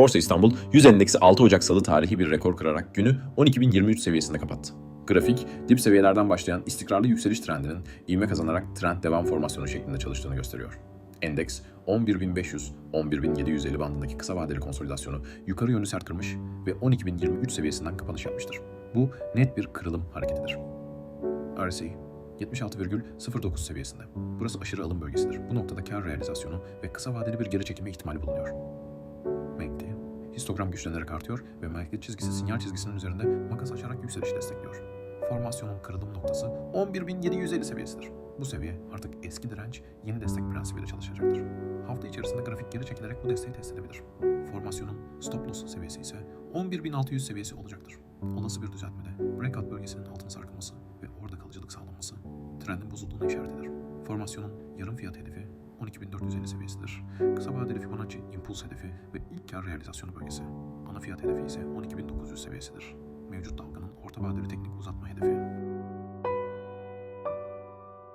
Borsa İstanbul 100 endeksi 6 Ocak Salı tarihi bir rekor kırarak günü 12.023 seviyesinde kapattı. Grafik, dip seviyelerden başlayan istikrarlı yükseliş trendinin ivme kazanarak trend devam formasyonu şeklinde çalıştığını gösteriyor. Endeks 11.500-11.750 bandındaki kısa vadeli konsolidasyonu yukarı yönlü sert kırmış ve 12.023 seviyesinden kapanış yapmıştır. Bu net bir kırılım hareketidir. RSI 76,09 seviyesinde. Burası aşırı alım bölgesidir. Bu noktada kar realizasyonu ve kısa vadeli bir geri çekilme ihtimali bulunuyor. Histogram güçlenerek artıyor ve MACD çizgisi sinyal çizgisinin üzerinde makas açarak yükselişi destekliyor. Formasyonun kırılım noktası 11.750 seviyesidir. Bu seviye artık eski direnç, yeni destek prensibiyle çalışacaktır. Hafta içerisinde grafik geri çekilerek bu desteği test edebilir. Formasyonun stop loss seviyesi ise 11.600 seviyesi olacaktır. Olası bir düzeltmede breakout bölgesinin altına sarkılması ve orada kalıcılık sağlanması trendin bozulduğuna işaret eder. Formasyonun yarım fiyat hedefi 12.450 seviyesidir. Kısa vadeli Fibonacci impuls hedefi ve ilk kar realizasyonu bölgesi. Ana fiyat hedefi ise 12.900 seviyesidir. Mevcut dalganın orta vadeli hedefi